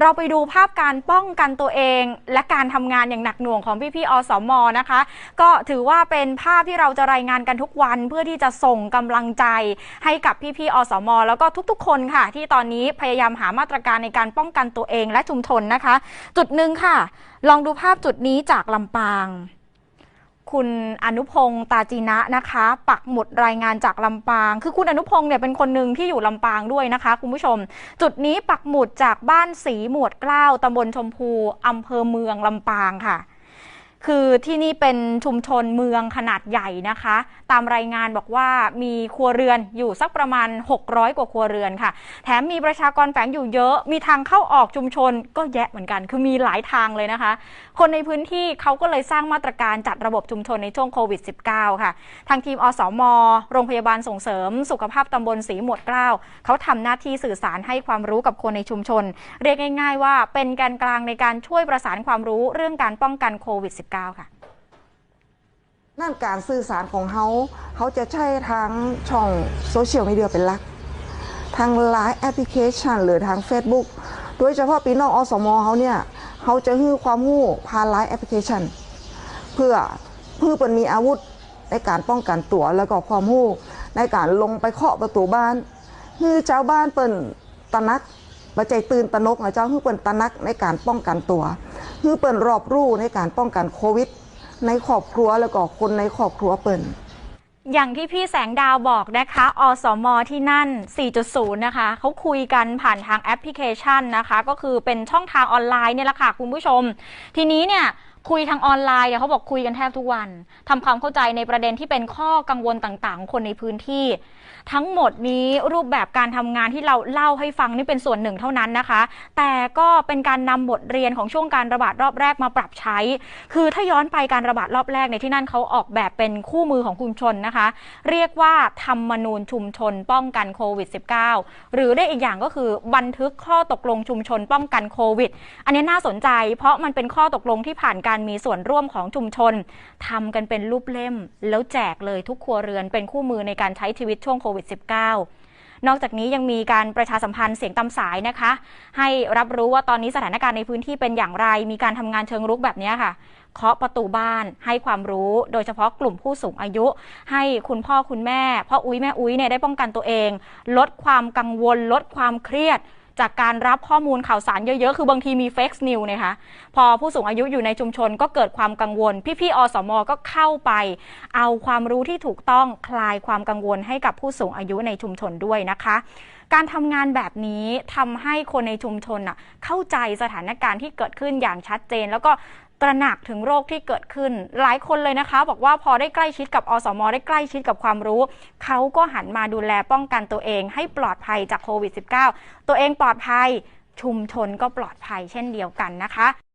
เราไปดูภาพการป้องกันตัวเอง และการทำงานอย่างหนักหน่วงของพี่ๆอสมนะคะ ก็ถือว่าเป็นภาพที่เราจะรายงานกันทุกวันเพื่อที่จะส่งกำลังใจให้กับพี่ๆอสม แล้วก็ทุกๆ คนค่ะ ที่ตอนนี้พยายามหามาตรการในการป้องกันตัวเองและชุมชนนะคะ จุดหนึ่งค่ะ ลองดูภาพจุดนี้จากลำปาง คุณอนุพงศ์ตาจีนะนะคะ ปักหมุดรายงานจากลำปาง คือคุณอนุพงศ์เนี่ยเป็นคนหนึ่งที่อยู่ลำปางด้วยนะคะ คุณผู้ชม จุดนี้ปักหมุดจากบ้านสีหมวดเกล้าตำบลชมพูอำเภอเมืองลำปางค่ะ คือที่นี่เป็นชุมชนเมืองขนาดใหญ่นะคะ ตามรายงานบอกว่ามีครัวเรือนอยู่สักประมาณ 600 กว่าครัวเรือนค่ะ แถมมีประชากรแฝงอยู่เยอะ มีทางเข้าออกชุมชนก็แยะเหมือนกัน คือมีหลายทางเลยนะคะ คนในพื้นที่เขาก็เลยสร้างมาตรการจัดระบบชุมชนในช่วงโควิด -19 ค่ะ ทางทีมอสม โรงพยาบาลส่งเสริม สุขภาพตำบลสีหมวดเกล้าเขาทำหน้าที่สื่อสารให้ความรู้กับคนในชุมชน เรียกง่าย ๆ ว่าเป็นแกนกลางในการช่วยประสานความรู้เรื่องการป้องกันโควิด -19 ค่ะ นั่นการสื่อสารของเขาเขาจะใช้ทางช่องโซเชียลมีเดียเป็นหลักทางไลน์แอปพลิเคชัน หรือทาง Facebook โดยเฉพาะปีน้องอสมเขาเนี่ยเขาจะฮื้อความรู้ผ่านไลน์แอปพลิเคชัน เพื่อเพื่อเป็นมีอาวุธในการป้องกันตัวแล้วก็ความรู้ในการลงไปเคาะประตูบ้านฮื้อเจ้าบ้านเปิ่นตะนักบัใจตื่นตะนกนะเจ้าฮื้อเปิ่นตะนักในการป้องกันตัว คือเปิ่นรอบรู้ในการป้องกันโควิด ในครอบครัวแล้วก็คนในครอบครัวเปิ่นอย่างที่พี่แสงดาวบอกนะคะ อสม ที่นั่น 4.0 นะคะ เขาคุยกันผ่านทางแอปพลิเคชันนะคะ ก็คือเป็นช่องทางออนไลน์เนี่ยแหละค่ะคุณผู้ชม ทีนี้เนี่ย คุยทางออนไลน์เนี่ยเขาบอกคุยกันแทบทุกวันทำความเข้าใจในประเด็นที่เป็นข้อกังวลต่างๆของคนในพื้นที่ ทั้งหมดนี้รูปแบบการทำงานที่เราเล่าให้ฟังนี่เป็นส่วนหนึ่งเท่านั้นนะคะ แต่ก็เป็นการนำบทเรียนของช่วงการระบาดรอบแรกมาปรับใช้ คือถ้าย้อนไปการระบาดรอบแรกในที่นั่นเขาออกแบบเป็นคู่มือของชุมชนนะคะ เรียกว่าธรรมนูญชุมชนป้องกันโควิด -19 หรือได้อีกอย่างก็คือบันทึกข้อตกลงชุมชนป้องกันโควิด อันนี้น่าสนใจ เพราะมันเป็นข้อตกลงที่ผ่านการมีส่วนร่วมของชุมชนทำกันเป็นรูปเล่ม แล้วแจกเลยทุกครัวเรือนเป็นคู่มือในการใช้ชีวิตช่วงโควิด -19 นอกจากนี้ยังมีการประชาสัมพันธ์เสียงตามสายนะคะ ให้รับรู้ว่าตอนนี้สถานการณ์ในพื้นที่เป็นอย่างไร มีการทำงานเชิงรุกแบบนี้ค่ะ เคาะประตูบ้านให้ความรู้ โดยเฉพาะกลุ่มผู้สูงอายุ ให้คุณพ่อคุณแม่พ่ออุ้ยแม่อุ้ยเนี่ยได้ป้องกันตัวเอง ลดความกังวล ลดความเครียด จากการรับข้อมูลข่าวสารเยอะๆ คือบางทีมีเฟกซ์นิวนะคะพอผู้สูงอายุอยู่ในชุมชนก็เกิดความกังวล พี่ๆอสมก็เข้าไป เอาความรู้ที่ถูกต้องคลายความกังวลให้กับผู้สูงอายุในชุมชนด้วยนะคะการทำงานแบบนี้ทำให้คนในชุมชนน่ะเข้าใจสถานการณ์ที่เกิดขึ้นอย่างชัดเจน แล้วก็ ตระหนักถึงโรคที่เกิดขึ้น หลายคนเลยนะคะ บอกว่าพอได้ใกล้ชิดกับอสมได้ใกล้ชิดกับความรู้ เขาก็หันมาดูแลป้องกันตัวเอง ให้ปลอดภัยจากโควิด -19 ตัวเองปลอดภัยชุมชนก็ปลอดภัยเช่นเดียวกันนะคะ